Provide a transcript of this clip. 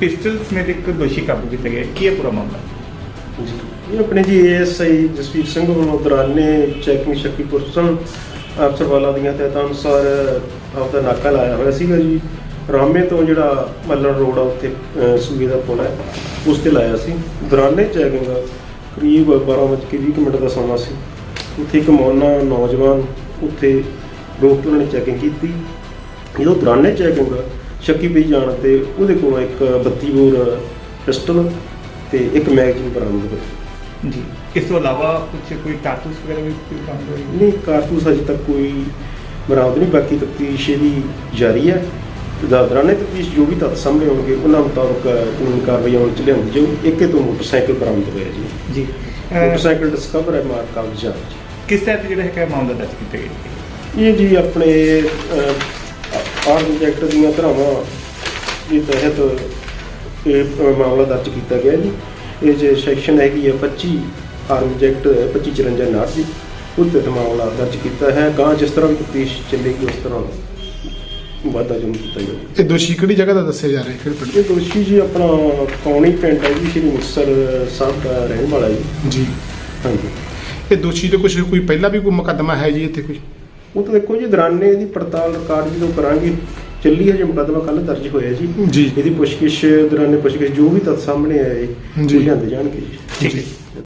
Pistol ਸਮੇਤ ਇੱਕ ਦੋਸ਼ੀ ਕਾਬੂ ਕੀਤਾ ਗਿਆ ਕੀ ਹੈ ਪੂਰਾ ਮਾਮਲਾ? ਜੀ ਇਹ ਆਪਣੇ ਜੀ ਏਐਸਆਈ ਜਸਵੀਰ ਸਿੰਘ ਵੱਲੋਂ ਦੌਰਾਨੇ ਚੈਕਿੰਗ ਸ਼ੱਕੀ ਪੁਰਸਨ ਅਫਸਰ ਵਾਲਾ ਦੀਆਂ ਹਦਾਇਤਾਂ ਅਨੁਸਾਰ ਆਪਦਾ ਨਾਕਾ ਲਾਇਆ ਹੋਇਆ ਸੀਗਾ ਜੀ। ਰਾਮੇ ਤੋਂ ਜਿਹੜਾ ਮੱਲਣ ਰੋਡ ਆ ਉੱਥੇ ਅਹ, ਸੂਏ ਦਾ ਪੁਲ ਹੈ ਉਸ ਤੇ ਲਾਇਆ ਸੀ। ਦੌਰਾਨੇ ਚੈਕਿੰਗ ਕਰੀਬ 12:20 ਮਿੰਟ ਦਾ ਸਮਾਂ ਸੀ। ਉੱਥੇ ਇੱਕ ਮੌਨਾ ਨੌਜਵਾਨ ਉੱਥੇ ਰੋਕ ਨੇ ਚੈਕਿੰਗ ਕੀਤੀ। ਜਦੋਂ ਦੌਰਾਨੇ ਚੈਕਿੰਗ ਸ਼ੱਕੀ ਪਈ ਜਾਣ ਤੇ ਉਹਦੇ ਕੋਲੋਂ ਇੱਕ 32 ਬੋਰ ਪਿਸਟਲ ਤੇ ਇੱਕ ਮੈਗਜ਼ੀਨ ਬਰਾਮਦ ਹੋਈ। ਜੀ। ਇਸ ਤੋਂ ਇਲਾਵਾ ਕੁਝ ਕੋਈ ਕਾਰਤੂਸ ਵਗੈਰਾ ਵੀ ਕੋਈ ਕੰਮ ਹੋਈ ਨਹੀਂ ਕਾਰਤੂਸ ਅਜੇ ਤੱਕ ਕੋਈ ਬਰਾਮਦ ਨਹੀਂ ਬਾਕੀ ਤਫਤੀਸ਼ ਇਹਦੀ ਜਾਰੀ ਹੈ। ਤੇ ਦਾ- ਦੌਰਾਨੇ ਤਫਤੀਸ਼ ਜੋ ਵੀ ਤੱਥ ਸਾਹਮਣੇ ਆਉਣਗੇ ਉਹਨਾਂ ਮੁਤਾਬਕ ਕਾਨੂੰਨੀ ਕਾਰਵਾਈ ਅਮਲ ਚ ਲਿਆਉਂਦੀ ਜਾਊ ਇੱਕ ਤੋਂ ਮੋਟਰਸਾਈਕਲ ਬਰਾਮਦ ਹੋਇਆ ਜੀ। ਜੀ। ਮੋਟਰਸਾਈਕਲ ਡਿਸਕਵਰ ਹੈ ਮਾਰਕ 'ਚ। ਕਿਸ ਤਰ੍ਹਾਂ ਜਿਹੜਾ ਹੈਗਾ ਮਾਮਲਾ ਦਰਜ ਕੀਤਾ ਗਿਆ ਇਹ ਜੀ ਆਪਣੇ ਐਕਟ ਦੀਆਂ ਧਾਰਾਵਾਂ ਦੇ ਤਹਿਤ ਇਹ ਮਾਮਲਾ ਦਰਜ ਕੀਤਾ ਗਿਆ ਜੀ। ਇਹ ਜੇ ਸੈਕਸ਼ਨ ਹੈਗੀ ਹੈ 25 ਆਰਮ ਐਕਟ 2554 ਨਾਟ ਜੀ। ਤਹਿਤ ਮਾਮਲਾ ਦਰਜ ਕੀਤਾ ਹੈ। ਗਾਂ ਜਿਸ ਤਰ੍ਹਾਂ ਵੀ ਤਫਤੀਸ਼ ਚੱਲੇਗੀ ਉਸ ਤਰ੍ਹਾਂ ਵਾਧਾ ਜਮ ਕੀਤਾ ਜਾਊਗਾ। ਇਹ ਦੋਸ਼ੀ ਕਿਹੜੀ ਜਗ੍ਹਾ ਦਾ ਦੱਸਿਆ ਜਾ ਰਿਹਾ ਹੈ? ਕਿਹੜੇ ਪਿੰਡ ਇਹ ਦੋਸ਼ੀ ਜੀ ਆਪਣਾ ਕੌਣੀ ਪਿੰਡ ਹੈ ਜੀ ਸ਼੍ਰੀ ਮੁਕਤਸਰ ਸਾਹਿਬ ਦਾ ਰਹਿਣ ਵਾਲਾ ਜੀ। ਜੀ। ਹਾਂਜੀ। ਇਹ ਦੋਸ਼ੀ ਤੇ ਕੁਝ ਕੋਈ ਪਹਿਲਾਂ ਵੀ ਕੋਈ ਮੁਕੱਦਮਾ ਹੈ ਜੀ ਇੱਥੇ ਕੋਈ? ਉਹ ਤਾਂ ਦੇਖੋ ਜੀ ਦੌਰਾਨੇ ਦੀ ਪੜਤਾਲ ਰਿਕਾਰਡ ਜਦੋਂ ਕਰਾਂਗੇ ਚੱਲੀ ਹੈ ਜੇ ਮੁਕੱਦਮਾ ਕੱਲ ਦਰਜ ਹੋਇਆ ਜੀ। ਜੀ। ਇਹਦੀ ਪੁੱਛਗਿੱਛ ਦੌਰਾਨੇ ਪੁੱਛਗਿੱਛ ਜੋ ਵੀ ਤੱਥ ਸਾਹਮਣੇ ਆਏ ਜੀ। ਉਹ ਲਿਆਂਦੇ ਜਾਣਗੇ ਜੀ। ਠੀਕ। ਹੈ